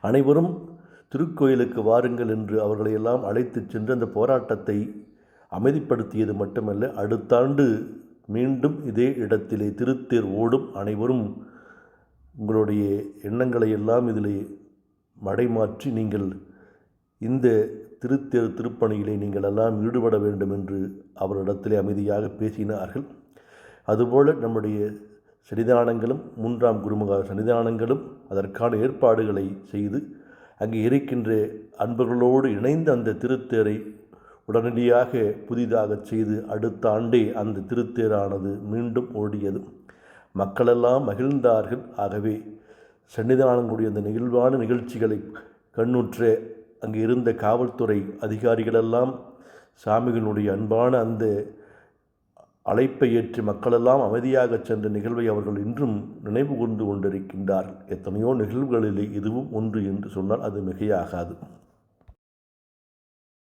அனைவரும் திருக்கோயிலுக்கு வாருங்கள் என்று அவர்களை எல்லாம் அழைத்துச் சென்று அந்த போராட்டத்தை அமைதிப்படுத்தியது மட்டுமல்ல அடுத்த ஆண்டு மீண்டும் இதே இடத்திலே திருத்தேர் ஓடும். அனைவரும் உங்களுடைய எண்ணங்களை எல்லாம் இதிலே மடைமாற்றி நீங்கள் இந்த திருத்தேர் திருப்பணியிலே நீங்கள் எல்லாம் ஈடுபட வேண்டும் என்று அவரிடத்திலே அமைதியாக பேசினார்கள். அதுபோல நம்முடைய சன்னிதானங்களும் மூன்றாம் குருமுக சன்னிதானங்களும் அதற்கான ஏற்பாடுகளை செய்து அங்கே இருக்கின்ற அன்பர்களோடு இணைந்து அந்த திருத்தேரை உடனடியாக புதிதாக செய்து அடுத்த ஆண்டே அந்த திருத்தேரானது மீண்டும் ஓடியது மக்களெல்லாம் மகிழ்ந்தார்கள். ஆகவே சன்னிதானங்களுடைய அந்த நெகிழ்வான நிகழ்ச்சிகளை கண்ணுற்ற அங்கே இருந்த காவல்துறை அதிகாரிகளெல்லாம் சாமிகளுடைய அன்பான அந்த அழைப்பை ஏற்றி மக்களெல்லாம் அமைதியாக சென்ற நிகழ்வை அவர்கள் இன்றும் நினைவு கொண்டு கொண்டிருக்கின்றார்கள். எத்தனையோ நிகழ்வுகளிலே இதுவும் ஒன்று என்று சொன்னால் அது மிகையாகாது.